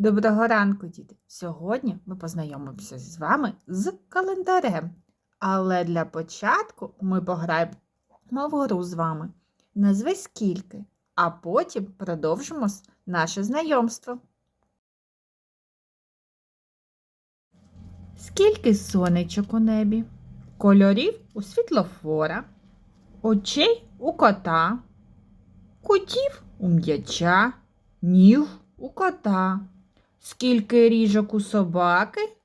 Доброго ранку, діти! Сьогодні ми познайомимося з вами з календарем. Але для початку ми пограємо в гру з вами. Назви скільки, а потім продовжимо наше знайомство. Скільки сонечок у небі, кольорів у світлофора, очей у кота, кутів у м'яча, ніг у кота. Скільки ріжок у собаки,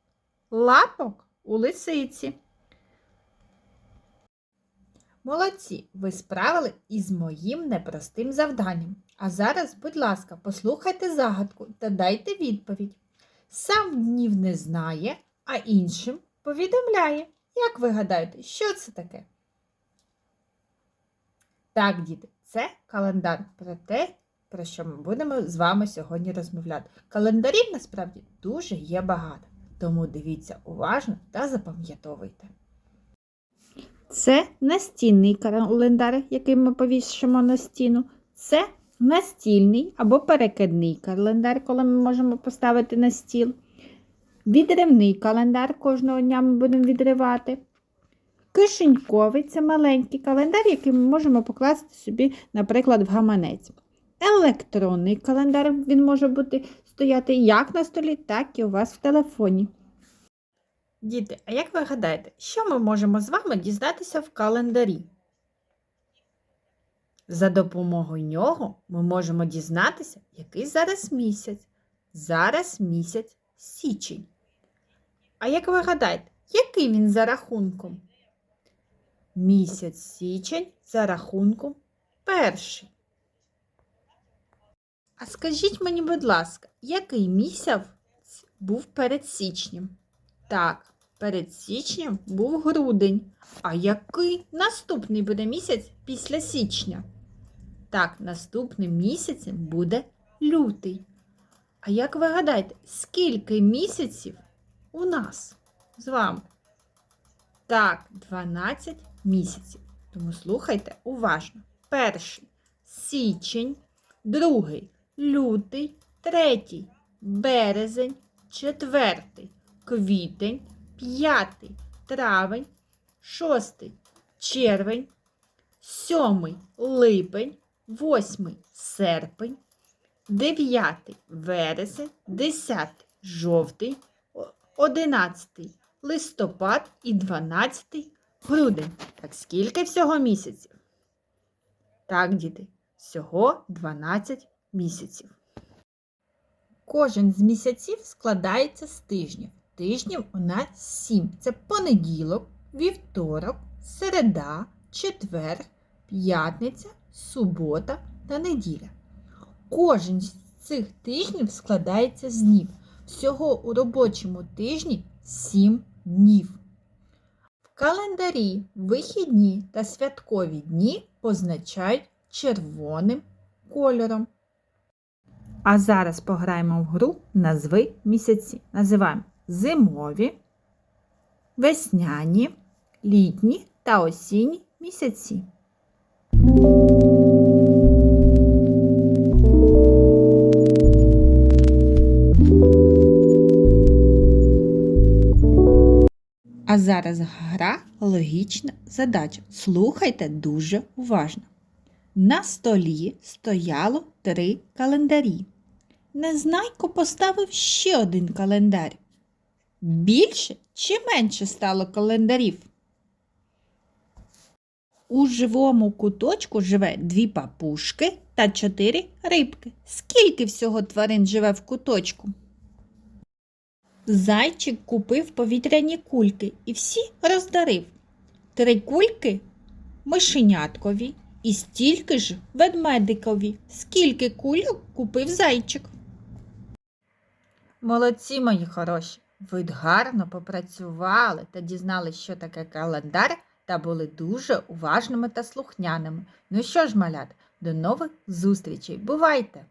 лапок у лисиці. Молодці, ви справили із моїм непростим завданням. А зараз, будь ласка, послухайте загадку та дайте відповідь. Сам днів не знає, а іншим повідомляє. Як ви гадаєте, що це таке? Так, діти, це календар про те, про що ми будемо з вами сьогодні розмовляти. Календарів насправді дуже є багато, тому дивіться уважно та запам'ятовуйте. Це настінний календар, який ми повішимо на стіну. Це настільний або перекидний календар, коли ми можемо поставити на стіл. Відривний календар кожного дня ми будемо відривати. Кишеньковий це маленький календар, який ми можемо покласти собі, наприклад, в гаманець. Електронний календар він може бути стояти як на столі, так і у вас в телефоні. Діти, а як ви гадаєте, що ми можемо з вами дізнатися в календарі? За допомогою нього ми можемо дізнатися, який зараз місяць. Зараз місяць січень. А як ви гадаєте, який він за рахунком? Місяць січень за рахунком перший. А скажіть мені, будь ласка, який місяць був перед січнем? Так, перед січнем був грудень. А який наступний буде місяць після січня? Так, наступним місяцем буде лютий. А як ви гадаєте, скільки місяців у нас з вами? Так, 12 місяців. Тому слухайте уважно. Перший січень, другий лютий, третій березень, четвертий квітень, п'ятий травень, шостий червень, сьомий липень, восьмий серпень, дев'ятий вересень, десятий жовтий, одинадцятий листопад і дванадцятий грудень. Так скільки всього місяців? Так, діти, всього 12 місяців. Кожен з місяців складається з тижнів. Тижнів у нас сім. Це понеділок, вівторок, середа, четвер, п'ятниця, субота та неділя. Кожен з цих тижнів складається з днів. Всього у робочому тижні 7 днів. В календарі вихідні та святкові дні позначають червоним кольором. А зараз пограємо в гру назви місяці. Називаємо зимові, весняні, літні та осінні місяці. А зараз гра логічна задача. Слухайте дуже уважно. На столі стояло три календарі. Незнайко поставив ще один календар. Більше чи менше стало календарів? У живому куточку живе дві папушки та чотири рибки. Скільки всього тварин живе в куточку? Зайчик купив повітряні кульки і всі роздарив. Три кульки мишеняткові і стільки ж ведмедикові. Скільки кульок купив зайчик? Молодці, мої хороші! Ви гарно попрацювали та дізналися, що таке календар, та були дуже уважними та слухняними. Ну що ж, малят, до нових зустрічей. Бувайте!